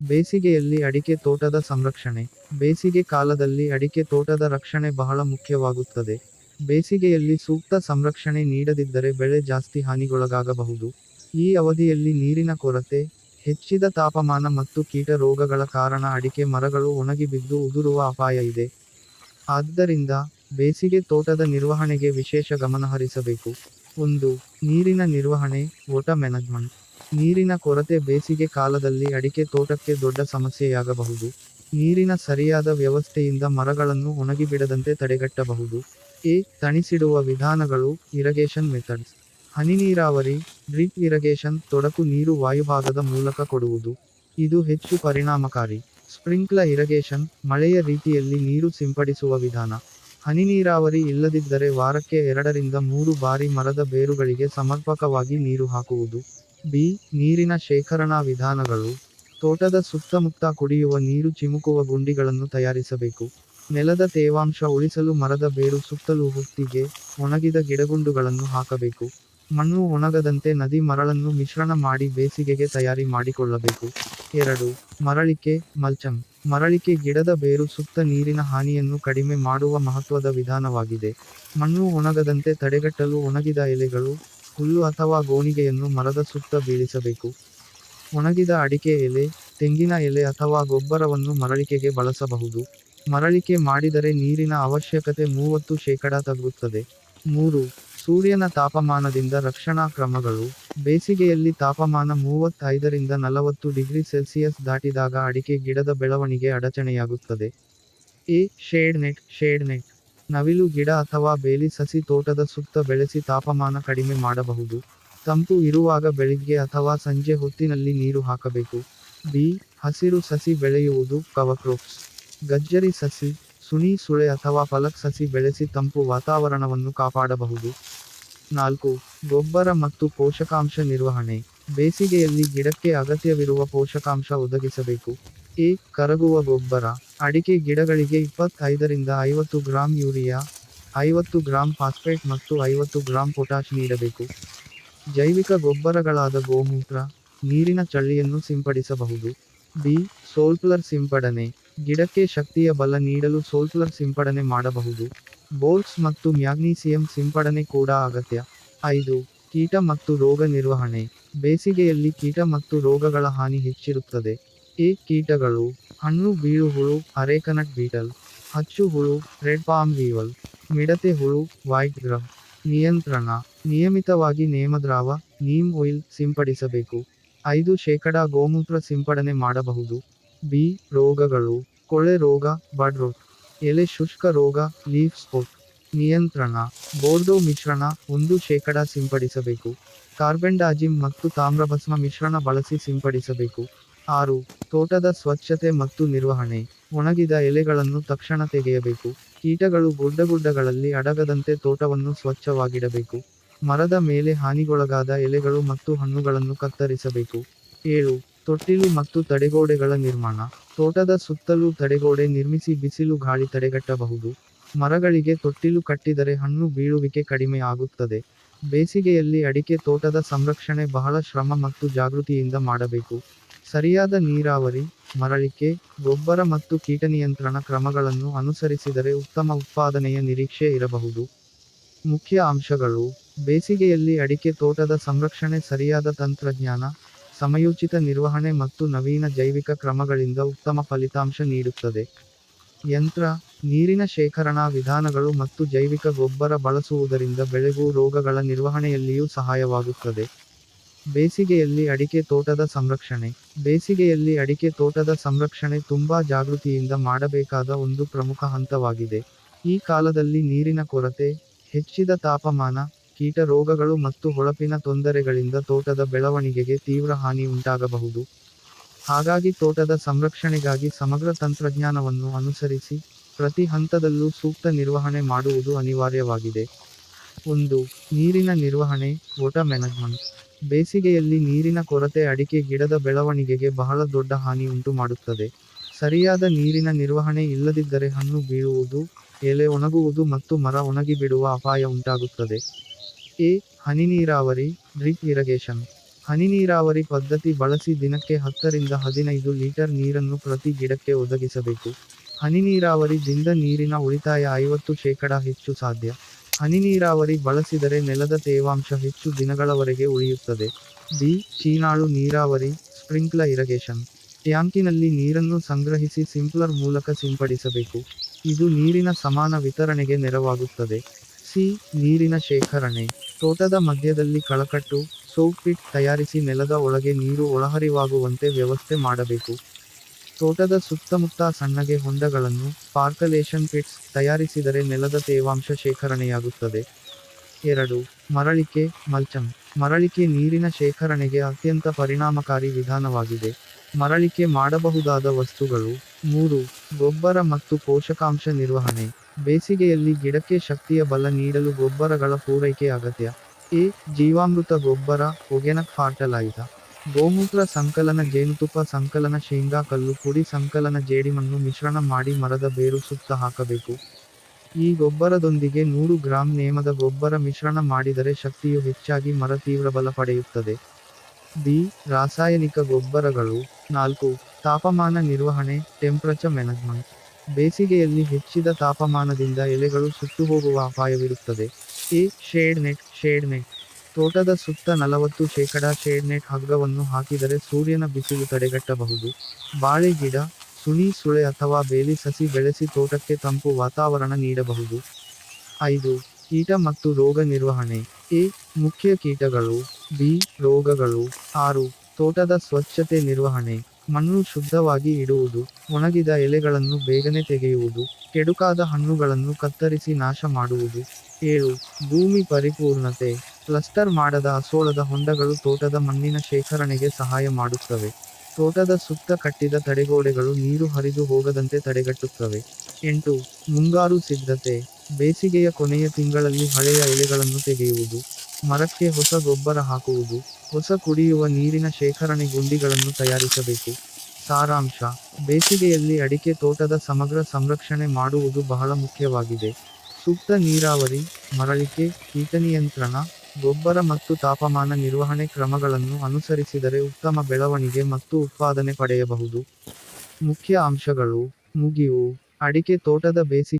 ಬೇಸಿಗೆಯಲ್ಲಿ ಅಡಿಕೆ ತೋಟದ ಸಂರಕ್ಷಣೆ. ಬೇಸಿಗೆ ಕಾಲದಲ್ಲಿ ಅಡಿಕೆ ತೋಟದ ರಕ್ಷಣೆ ಬಹಳ ಮುಖ್ಯವಾಗುತ್ತದೆ. ಬೇಸಿಗೆಯಲ್ಲಿ ಸೂಕ್ತ ಸಂರಕ್ಷಣೆ ನೀಡದಿದ್ದರೆ ಬೆಳೆ ಜಾಸ್ತಿ ಹಾನಿಗೊಳಗಾಗಬಹುದು. ಈ ಅವಧಿಯಲ್ಲಿ ನೀರಿನ ಕೊರತೆ, ಹೆಚ್ಚಿದ ತಾಪಮಾನ ಮತ್ತು ಕೀಟ ರೋಗಗಳ ಕಾರಣ ಅಡಿಕೆ ಮರಗಳು ಒಣಗಿ ಬಿದ್ದು ಉದುರುವ ಅಪಾಯ ಇದೆ. ಆದ್ದರಿಂದ ಬೇಸಿಗೆ ತೋಟದ ನಿರ್ವಹಣೆಗೆ ವಿಶೇಷ ಗಮನಹರಿಸಬೇಕು. ಒಂದು, ನೀರಿನ ನಿರ್ವಹಣೆ ವಾಟರ್ ಮ್ಯಾನೇಜ್ಮೆಂಟ್ ನೀರಿನ ಕೊರತೆ ಬೇಸಿಗೆ ಕಾಲದಲ್ಲಿ ಅಡಿಕೆ ತೋಟಕ್ಕೆ ದೊಡ್ಡ ಸಮಸ್ಯೆಯಾಗಬಹುದು. ನೀರಿನ ಸರಿಯಾದ ವ್ಯವಸ್ಥೆಯಿಂದ ಮರಗಳನ್ನು ಒಣಗಿಬಿಡದಂತೆ ತಡೆಗಟ್ಟಬಹುದು. ಎ. ತಣಿಸಿಡುವ ವಿಧಾನಗಳು ಇರಿಗೇಷನ್ ಮೆಥಡ್ಸ್ ಹನಿ ನೀರಾವರಿ ಡ್ರಿಪ್ ಇರಿಗೇಷನ್ ತೊಡಕು ನೀರು ವಾಯುಭಾಗದ ಮೂಲಕ ಕೊಡುವುದು. ಇದು ಹೆಚ್ಚು ಪರಿಣಾಮಕಾರಿ. ಸ್ಪ್ರಿಂಕ್ಲ ಇರಿಗೇಷನ್ ಮಳೆಯ ರೀತಿಯಲ್ಲಿ ನೀರು ಸಿಂಪಡಿಸುವ ವಿಧಾನ. ಹನಿ ನೀರಾವರಿ ಇಲ್ಲದಿದ್ದರೆ ವಾರಕ್ಕೆ ಎರಡರಿಂದ ಮೂರು ಬಾರಿ ಮರದ ಬೇರುಗಳಿಗೆ ಸಮರ್ಪಕವಾಗಿ ನೀರು ಹಾಕುವುದು. ಬಿ, ನೀರಿನ ಶೇಖರಣಾ ವಿಧಾನಗಳು, ತೋಟದ ಸುತ್ತಮುತ್ತ ಕುಡಿಯುವ ನೀರು ಚಿಮುಕುವ ಗುಂಡಿಗಳನ್ನು ತಯಾರಿಸಬೇಕು. ನೆಲದ ತೇವಾಂಶ ಉಳಿಸಲು ಮರದ ಬೇರು ಸುತ್ತಲೂ ಹುತ್ತಿಗೆ, ಒಣಗಿದ ಗಿಡಗುಂಡುಗಳನ್ನು ಹಾಕಬೇಕು. ಮಣ್ಣು ಒಣಗದಂತೆ ನದಿ ಮರಳನ್ನು ಮಿಶ್ರಣ ಮಾಡಿ ಬೇಸಿಗೆಗೆ ತಯಾರಿ ಮಾಡಿಕೊಳ್ಳಬೇಕು. ಎರಡು, ಮರಳಿಕೆ, ಮಲ್ಚಂ. ಮರಳಿಕೆ ಗಿಡದ ಬೇರು ಸುತ್ತ ನೀರಿನ ಹಾನಿಯನ್ನು ಕಡಿಮೆ ಮಾಡುವ ಮಹತ್ವದ ವಿಧಾನವಾಗಿದೆ. ಮಣ್ಣು ಒಣಗದಂತೆ ತಡೆಗಟ್ಟಲು ಒಣಗಿದ ಎಲೆಗಳು ಹುಲ್ಲು ಅಥವಾ ಗೋಣಿಗೆಯನ್ನು ಮರದ ಸುತ್ತ ಬೀಳಿಸಬೇಕು. ಒಣಗಿದ ಅಡಿಕೆ ಎಲೆ, ತೆಂಗಿನ ಎಲೆ ಅಥವಾ ಗೊಬ್ಬರವನ್ನು ಮರಳಿಕೆಗೆ ಬಳಸಬಹುದು. ಮರಳಿಕೆ ಮಾಡಿದರೆ ನೀರಿನ ಅವಶ್ಯಕತೆ ಮೂವತ್ತು ಶೇಕಡ ತಗ್ಗುತ್ತದೆ. ಮೂರು, ಸೂರ್ಯನ ತಾಪಮಾನದಿಂದ ರಕ್ಷಣಾ ಕ್ರಮಗಳು. ಬೇಸಿಗೆಯಲ್ಲಿ ತಾಪಮಾನ ಮೂವತ್ತೈದರಿಂದ ನಲವತ್ತು ಡಿಗ್ರಿ ಸೆಲ್ಸಿಯಸ್ ದಾಟಿದಾಗ ಅಡಿಕೆ ಗಿಡದ ಬೆಳವಣಿಗೆ ಅಡಚಣೆಯಾಗುತ್ತದೆ. A shade net shade net ನವಿಲು ಗಿಡ ಅಥವಾ ಬೇಲಿ ಸಸಿ ತೋಟದ ಸುತ್ತ ಬೆಳೆಸಿ ತಾಪಮಾನ ಕಡಿಮೆ ಮಾಡಬಹುದು. ತಂಪು ಇರುವಾಗ ಬೆಳಿಗ್ಗೆ ಅಥವಾ ಸಂಜೆ ಹೊತ್ತಿನಲ್ಲಿ ನೀರು ಹಾಕಬೇಕು. ಬಿ. ಹಸಿರು ಸಸಿ ಬೆಳೆಯುವುದು ಕವಕ್ರೋಪ್ಸ್. ಗಜ್ಜರಿ ಸಸಿ, ಸುನಿ ಸುಳೆ ಅಥವಾ ಫಲಕ್ ಸಸಿ ಬೆಳೆಸಿ ತಂಪು ವಾತಾವರಣವನ್ನು ಕಾಪಾಡಬಹುದು. ನಾಲ್ಕು. ಗೊಬ್ಬರ ಮತ್ತು ಪೋಷಕಾಂಶ ನಿರ್ವಹಣೆ. ಬೇಸಿಗೆಯಲ್ಲಿ ಗಿಡಕ್ಕೆ ಅಗತ್ಯವಿರುವ ಪೋಷಕಾಂಶ ಒದಗಿಸಬೇಕು. ಎ. ಕರಗುವ ಗೊಬ್ಬರ. ಅಡಿಕೆ ಗಿಡಗಳಿಗೆ ಇಪ್ಪತ್ತೈದರಿಂದ ಐವತ್ತು ಗ್ರಾಂ ಯೂರಿಯಾ, ಐವತ್ತು ಗ್ರಾಂ ಫಾಸ್ಫೇಟ್ ಮತ್ತು ಐವತ್ತು ಗ್ರಾಂ ಪೊಟ್ಯಾಷ್ ನೀಡಬೇಕು. ಜೈವಿಕ ಗೊಬ್ಬರಗಳಾದ ಗೋಮೂತ್ರ, ನೀರಿನ ಚಳ್ಳಿಯನ್ನು ಸಿಂಪಡಿಸಬಹುದು. ಬಿ ಸೋಲ್ಫ್ಲರ್ ಸಿಂಪಡಣೆ. ಗಿಡಕ್ಕೆ ಶಕ್ತಿಯ ಬಲ ನೀಡಲು ಸೋಲ್ಫ್ಲರ್ ಸಿಂಪಡಣೆ ಮಾಡಬಹುದು. ಬೋಲ್ಟ್ಸ್ ಮತ್ತು ಮ್ಯಾಗ್ನೀಸಿಯಂ ಸಿಂಪಡಣೆ ಕೂಡ ಅಗತ್ಯ. ಐದು, ಕೀಟ ಮತ್ತು ರೋಗ ನಿರ್ವಹಣೆ. ಬೇಸಿಗೆಯಲ್ಲಿ ಕೀಟ ಮತ್ತು ರೋಗಗಳ ಹಾನಿ ಹೆಚ್ಚಿರುತ್ತದೆ. ಎ, ಕೀಟಗಳು. ಹಣ್ಣು ಬೀಳು ಹುಳು ಅರೇಕನಟ್ ಬೀಟಲ್ ಹಚ್ಚು ಹುಳು, ರೆಡ್ ಪಾಮ್ ವೀವಲ್, ಮಿಡತೆ ಹುಳು, ವೈಟ್ ಗ್ರಬ್ ನಿಯಂತ್ರಣ, ನಿಯಮಿತವಾಗಿ ನೇಮದ್ರಾವ, ನೀಮ್ ಆಯಿಲ್ ಸಿಂಪಡಿಸಬೇಕು. ಐದು ಶೇಕಡಾ ಗೋಮೂತ್ರ ಸಿಂಪಡಣೆ ಮಾಡಬಹುದು. ಬಿ, ರೋಗಗಳು, ಕೊಳೆ ರೋಗ ಬಡ್ರೋಟ್ ಎಲೆ ಶುಷ್ಕ ರೋಗ, ಲೀಫ್ ಸ್ಪೋಟ್, ನಿಯಂತ್ರಣ, ಬೋರ್ಡೋ ಮಿಶ್ರಣ ಒಂದು ಶೇಕಡಾ ಸಿಂಪಡಿಸಬೇಕು. ಕಾರ್ಬೆಂಡಾಜಿಮ್ ಮತ್ತು ತಾಮ್ರಭಸ್ಮ ಮಿಶ್ರಣ ಬಳಸಿ ಸಿಂಪಡಿಸಬೇಕು. ಆರು, ತೋಟದ ಸ್ವಚ್ಛತೆ ಮತ್ತು ನಿರ್ವಹಣೆ. ಒಣಗಿದ ಎಲೆಗಳನ್ನು ತಕ್ಷಣ ತೆಗೆಯಬೇಕು. ಕೀಟಗಳು ಗುಡ್ಡಗುಡ್ಡಗಳಲ್ಲಿ ಅಡಗದಂತೆ ತೋಟವನ್ನು ಸ್ವಚ್ಛವಾಗಿಡಬೇಕು. ಮರದ ಮೇಲೆ ಹಾನಿಗೊಳಗಾದ ಎಲೆಗಳು ಮತ್ತು ಹಣ್ಣುಗಳನ್ನು ಕತ್ತರಿಸಬೇಕು. ಏಳು, ತೊಟ್ಟಿಲು ಮತ್ತು ತಡೆಗೋಡೆಗಳ ನಿರ್ಮಾಣ. ತೋಟದ ಸುತ್ತಲೂ ತಡೆಗೋಡೆ ನಿರ್ಮಿಸಿ ಬಿಸಿಲು ಗಾಳಿ ತಡೆಗಟ್ಟಬಹುದು. ಮರಗಳಿಗೆ ತೊಟ್ಟಿಲು ಕಟ್ಟಿದರೆ ಹಣ್ಣು ಬೀಳುವಿಕೆ ಕಡಿಮೆ ಆಗುತ್ತದೆ. ಬೇಸಿಗೆಯಲ್ಲಿ ಅಡಿಕೆ ತೋಟದ ಸಂರಕ್ಷಣೆ ಬಹಳ ಶ್ರಮ ಮತ್ತು ಜಾಗೃತಿಯಿಂದ ಮಾಡಬೇಕು. ಸರಿಯಾದ ನೀರಾವರಿ, ಮರಳಿಕೆ, ಗೊಬ್ಬರ ಮತ್ತು ಕೀಟನಿಯಂತ್ರಣ ಕ್ರಮಗಳನ್ನು ಅನುಸರಿಸಿದರೆ ಉತ್ತಮ ಉತ್ಪಾದನೆಯ ನಿರೀಕ್ಷೆ ಇರಬಹುದು. ಮುಖ್ಯ ಅಂಶಗಳು, ಬೇಸಿಗೆಯಲ್ಲಿ ಅಡಿಕೆ ತೋಟದ ಸಂರಕ್ಷಣೆ ಸರಿಯಾದ ತಂತ್ರಜ್ಞಾನ, ಸಮಯೋಚಿತ ನಿರ್ವಹಣೆ ಮತ್ತು ನವೀನ ಜೈವಿಕ ಕ್ರಮಗಳಿಂದ ಉತ್ತಮ ಫಲಿತಾಂಶ ನೀಡುತ್ತದೆ. ಯಂತ್ರ, ನೀರಿನ ಶೇಖರಣಾ ವಿಧಾನಗಳು ಮತ್ತು ಜೈವಿಕ ಗೊಬ್ಬರ ಬಳಸುವುದರಿಂದ ಬೆಳೆಗೂ ರೋಗಗಳ ನಿರ್ವಹಣೆಯಲ್ಲಿಯೂ ಸಹಾಯವಾಗುತ್ತದೆ. ಬೇಸಿಗೆಯಲ್ಲಿ ಅಡಿಕೆ ತೋಟದ ಸಂರಕ್ಷಣೆ ಬೇಸಿಗೆಯಲ್ಲಿ ಅಡಿಕೆ ತೋಟದ ಸಂರಕ್ಷಣೆ ತುಂಬಾ ಜಾಗೃತಿಯಿಂದ ಮಾಡಬೇಕಾದ ಒಂದು ಪ್ರಮುಖ ಹಂತವಾಗಿದೆ. ಈ ಕಾಲದಲ್ಲಿ ನೀರಿನ ಕೊರತೆ, ಹೆಚ್ಚಿದ ತಾಪಮಾನ, ಕೀಟ ರೋಗಗಳು ಮತ್ತು ಹೊಳಪಿನ ತೊಂದರೆಗಳಿಂದ ತೋಟದ ಬೆಳವಣಿಗೆಗೆ ತೀವ್ರ ಹಾನಿ ಉಂಟಾಗಬಹುದು. ಹಾಗಾಗಿ ತೋಟದ ಸಂರಕ್ಷಣೆಗಾಗಿ ಸಮಗ್ರ ತಂತ್ರಜ್ಞಾನವನ್ನು ಅನುಸರಿಸಿ ಪ್ರತಿ ಹಂತದಲ್ಲೂ ಸೂಕ್ತ ನಿರ್ವಹಣೆ ಮಾಡುವುದು ಅನಿವಾರ್ಯವಾಗಿದೆ. ಒಂದು, ನೀರಿನ ನಿರ್ವಹಣೆ ವಾಟರ್ ಮ್ಯಾನೇಜ್ಮೆಂಟ್ ಬೇಸಿಗೆಯಲ್ಲಿ ನೀರಿನ ಕೊರತೆ ಅಡಿಕೆ ಗಿಡದ ಬೆಳವಣಿಗೆಗೆ ಬಹಳ ದೊಡ್ಡ ಹಾನಿ ಉಂಟು ಮಾಡುತ್ತದೆ. ಸರಿಯಾದ ನೀರಿನ ನಿರ್ವಹಣೆ ಇಲ್ಲದಿದ್ದರೆ ಹಣ್ಣು ಬೀಳುವುದು, ಎಲೆ ಒಣಗುವುದು ಮತ್ತು ಮರ ಒಣಗಿಬಿಡುವ ಅಪಾಯ ಉಂಟಾಗುತ್ತದೆ. ಎ. ಹನಿ ನೀರಾವರಿ, ಡ್ರಿಪ್ ಇರಿಗೇಷನ್. ಹನಿ ನೀರಾವರಿ ಪದ್ಧತಿ ಬಳಸಿ ದಿನಕ್ಕೆ ಹತ್ತರಿಂದ ಹದಿನೈದು ಲೀಟರ್ ನೀರನ್ನು ಪ್ರತಿ ಗಿಡಕ್ಕೆ ಒದಗಿಸಬೇಕು. ಹನಿ ನೀರಾವರಿದಿಂದ ನೀರಿನ ಉಳಿತಾಯ ಐವತ್ತು ಶೇಕಡ ಹೆಚ್ಚು ಸಾಧ್ಯ. ಹನಿ ನೀರಾವರಿ ಬಳಸಿದರೆ ನೆಲದ ತೇವಾಂಶ ಹೆಚ್ಚು ದಿನಗಳವರೆಗೆ ಉಳಿಯುತ್ತದೆ. ಬಿ. ಚೀನಾಳು ನೀರಾವರಿ ಸ್ಪ್ರಿಂಕ್ಲ ಇರಿಗೇಷನ್. ಟ್ಯಾಂಕಿನಲ್ಲಿ ನೀರನ್ನು ಸಂಗ್ರಹಿಸಿ ಸಿಂಪ್ಲರ್ ಮೂಲಕ ಸಿಂಪಡಿಸಬೇಕು. ಇದು ನೀರಿನ ಸಮಾನ ವಿತರಣೆಗೆ ನೆರವಾಗುತ್ತದೆ. ಸಿ. ನೀರಿನ ಶೇಖರಣೆ. ತೋಟದ ಮಧ್ಯದಲ್ಲಿ ಕಳಕಟ್ಟು, ಸೋಪ್ ಪಿಟ್ ತಯಾರಿಸಿ ನೆಲದ ಒಳಗೆ ನೀರು ಒಳಹರಿವಾಗುವಂತೆ ವ್ಯವಸ್ಥೆ ಮಾಡಬೇಕು. ತೋಟದ ಸುತ್ತಮುತ್ತ ಸಣ್ಣಗೆ ಹೊಂಡಗಳನ್ನು ಪಾರ್ಕಲೇಷನ್ ಪಿಟ್ಸ್ ತಯಾರಿಸಿದರೆ ನೆಲದ ತೇವಾಂಶ ಶೇಖರಣೆಯಾಗುತ್ತದೆ. ಎರಡು, ಮರಳಿಕೆ, ಮಲ್ಚಂ. ಮರಳಿಕೆ ನೀರಿನ ಶೇಖರಣೆಗೆ ಅತ್ಯಂತ ಪರಿಣಾಮಕಾರಿ ವಿಧಾನವಾಗಿದೆ. ಮರಳಿಕೆ ಮಾಡಬಹುದಾದ ವಸ್ತುಗಳು, ಮೂರು, ಗೊಬ್ಬರ ಮತ್ತು ಪೋಷಕಾಂಶ ನಿರ್ವಹಣೆ. ಬೇಸಿಗೆಯಲ್ಲಿ ಗಿಡಕ್ಕೆ ಶಕ್ತಿಯ ಬಲ ನೀಡಲು ಗೊಬ್ಬರಗಳ ಪೂರೈಕೆ ಅಗತ್ಯ. ಎ, ಜೀವಾಮೃತ ಗೊಬ್ಬರ, ಒಗೆನಕ್ ಫಾರ್ಟಲೈಸರ್. ಗೋಮೂತ್ರ ಸಂಕಲನ ಜೇನುತುಪ್ಪ ಸಂಕಲನ ಶೇಂಗಾ ಕಲ್ಲು ಪುಡಿ ಸಂಕಲನ ಜೇಡಿಮಣ್ಣು ಮಿಶ್ರಣ ಮಾಡಿ ಮರದ ಬೇರು ಸುತ್ತ ಹಾಕಬೇಕು. ಈ ಗೊಬ್ಬರದೊಂದಿಗೆ ನೂರು ಗ್ರಾಂ ನೇಮದ ಗೊಬ್ಬರ ಮಿಶ್ರಣ ಮಾಡಿದರೆ ಶಕ್ತಿಯು ಹೆಚ್ಚಾಗಿ ಮರ ತೀವ್ರ ಬಲ ಪಡೆಯುತ್ತದೆ. ಬಿ ರಾಸಾಯನಿಕ ಗೊಬ್ಬರಗಳು. ನಾಲ್ಕು. ತಾಪಮಾನ ನಿರ್ವಹಣೆ ಟೆಂಪ್ರೇಚರ್ ಮ್ಯಾನೇಜ್ಮೆಂಟ್ ಬೇಸಿಗೆಯಲ್ಲಿ ಹೆಚ್ಚಿದ ತಾಪಮಾನದಿಂದ ಎಲೆಗಳು ಸುಟ್ಟು ಹೋಗುವ ಅಪಾಯವಿರುತ್ತದೆ. A. Shade net shade net. ತೋಟದ ಸುತ್ತ ನಲವತ್ತು ಶೇಕಡಾ ಶೇಡ್ ನೆಟ್ ಹಗ್ಗವನ್ನು ಹಾಕಿದರೆ ಸೂರ್ಯನ ಬಿಸಿಲು ತಡೆಗಟ್ಟಬಹುದು. ಬಾಳೆ ಗಿಡ ಸುನಿ ಸುಳೆ ಅಥವಾ ಬೇಲಿ ಸಸಿ ಬೆಳೆಸಿ ತೋಟಕ್ಕೆ ತಂಪು ವಾತಾವರಣ ನೀಡಬಹುದು. ಐದು, ಕೀಟ ಮತ್ತು ರೋಗ ನಿರ್ವಹಣೆ. ಎ, ಮುಖ್ಯ ಕೀಟಗಳು. ಬಿ, ರೋಗಗಳು. ಆರು, ತೋಟದ ಸ್ವಚ್ಛತೆ ನಿರ್ವಹಣೆ. ಮಣ್ಣು ಶುದ್ಧವಾಗಿ ಇಡುವುದು, ಒಣಗಿದ ಎಲೆಗಳನ್ನು ಬೇಗನೆ ತೆಗೆಯುವುದು, ಕೆಡುಕಾದ ಹಣ್ಣುಗಳನ್ನು ಕತ್ತರಿಸಿ ನಾಶ ಮಾಡುವುದು. ಏಳು, ಭೂಮಿ ಪರಿಪೂರ್ಣತೆ. ಕ್ಲಸ್ಟರ್ ಮಾಡದ ಅಸೋಳದ ಹೊಂಡಗಳು ತೋಟದ ಮಣ್ಣಿನ ಶೇಖರಣೆಗೆ ಸಹಾಯ ಮಾಡುತ್ತವೆ. ತೋಟದ ಸುತ್ತ ಕಟ್ಟಿದ ತಡೆಗೋಡೆಗಳು ನೀರು ಹರಿದು ಹೋಗದಂತೆ ತಡೆಗಟ್ಟುತ್ತವೆ. ಎಂಟು, ಮುಂಗಾರು ಸಿದ್ಧತೆ. ಬೇಸಿಗೆಯ ಕೊನೆಯ ತಿಂಗಳಲ್ಲಿ ಹಳೆಯ ಎಲೆಗಳನ್ನು ತೆಗೆಯುವುದು. ಮರಕ್ಕೆ ಹೊಸ ಗೊಬ್ಬರ ಹಾಕುವುದು. ಹೊಸ ಕುಡಿಯುವ ನೀರಿನ ಶೇಖರಣೆ ಗುಂಡಿಗಳನ್ನು ತಯಾರಿಸಬೇಕು. ಸಾರಾಂಶ. ಬೇಸಿಗೆಯಲ್ಲಿ ಅಡಿಕೆ ತೋಟದ ಸಮಗ್ರ ಸಂರಕ್ಷಣೆ ಮಾಡುವುದು ಬಹಳ ಮುಖ್ಯವಾಗಿದೆ. ಸೂಕ್ತ ನೀರಾವರಿ, ಮರಳಿಕೆ, ಕೀಟ ನಿಯಂತ್ರಣ ಗೊಬ್ಬರ ಮತ್ತು ತಾಪಮಾನ ನಿರ್ವಹಣೆ ಕ್ರಮಗಳನ್ನು ಅನುಸರಿಸಿದರೆ ಉತ್ತಮ ಬೆಳವಣಿಗೆ ಮತ್ತು ಉತ್ಪಾದನೆ ಪಡೆಯಬಹುದು. ಮುಖ್ಯ ಅಂಶಗಳು, ಮುಗಿವು, ಅಡಿಕೆ ತೋಟದ ಬೇಸಿಗೆ